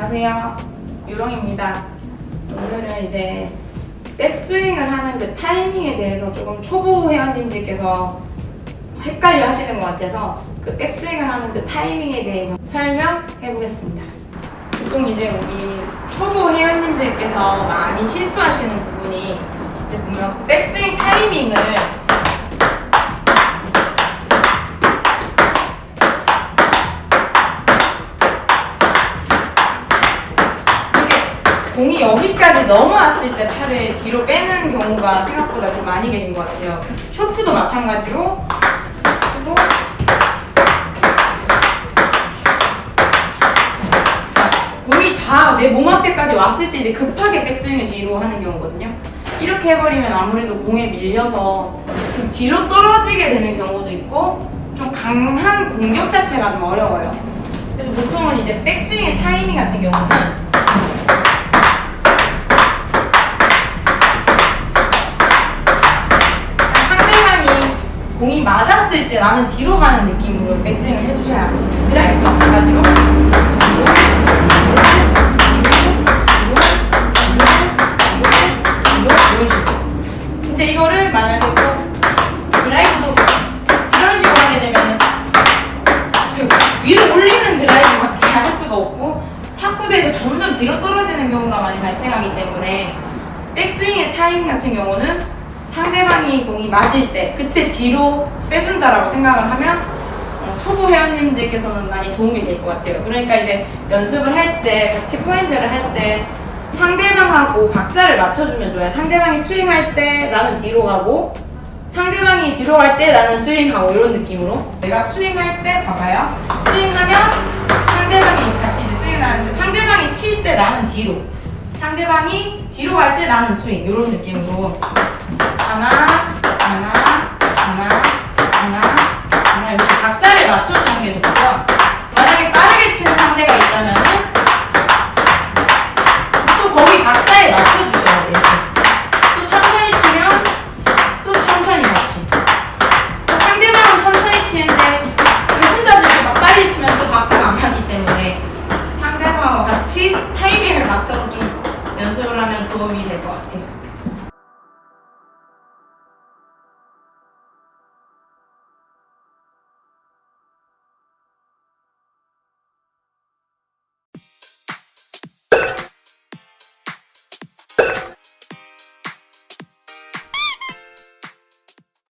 안녕하세요. 유롱입니다. 오늘은 이제 백스윙을 하는 그 타이밍에 대해서 조금 초보 회원님들께서 헷갈려 하시는 것 같아서 그 백스윙을 하는 그 타이밍에 대해서 설명해 보겠습니다. 보통 이제 우리 초보 회원님들께서 많이 실수하시는 부분이 보면 백스윙 타이밍을 이렇게 공이 여기까지 넘어왔을 때 팔을 뒤로 빼는 경우가 생각보다 좀 많이 계신 것 같아요. 쇼트도 마찬가지로 치고 공이 다 내 몸 앞에까지 왔을 때 이제 급하게 백스윙을 뒤로 하는 경우거든요. 이렇게 해버리면 아무래도 공에 밀려서 좀 뒤로 떨어지게 되는 경우도 있고 좀 강한 공격 자체가 좀 어려워요. 그래서 보통은 이제 백스윙의 타이밍 같은 경우는 상대방이 공이 맞았을 때 나는 뒤로 가는 느낌으로 백스윙을 해주셔야 돼요. 마찬가지로 뒤로, 이런 식으로. 근데 이거를 만약에 또 드라이브도 이런 식으로 하게 되면은 그 위로 올리는 드라이브밖에 할 수가 없고 탁구대에서 점점 뒤로 떨어지는 경우가 많이 발생하기 때문에 백스윙의 타임 같은 경우는 상대방이 공이 맞을 때 그때 뒤로 빼준다라고 생각을 하면 어, 초보 회원님들께서는 많이 도움이 될 것 같아요. 그러니까 이제 연습을 할 때 같이 포인트를 할 때 상대방하고 박자를 맞춰주면 좋아요. 상대방이 스윙할 때 나는 뒤로 가고 상대방이 뒤로 갈 때 나는 스윙하고 이런 느낌으로 내가 스윙할 때 봐봐요. 스윙하면 상대방이 같이 이제 스윙을 하는데 상대방이 칠 때 나는 뒤로 상대방이 뒤로 갈 때 나는 스윙 이런 느낌으로 하나 하나 하나 하나 하나 이렇게 박자를 맞춰주는 게 좋고요. 만약에 빠르게 치는 상대가 있다면 또 거기 박자에 맞춰주셔야 돼요. 또 천천히 치면 또 천천히 같이 상대방은 천천히 치는데 혼자서 이렇게 막 빨리 치면 또 박자가 안 맞기 때문에 상대방과 같이 타이밍을 맞춰서 좀 연습을 하면 도움이 될 것 같아요.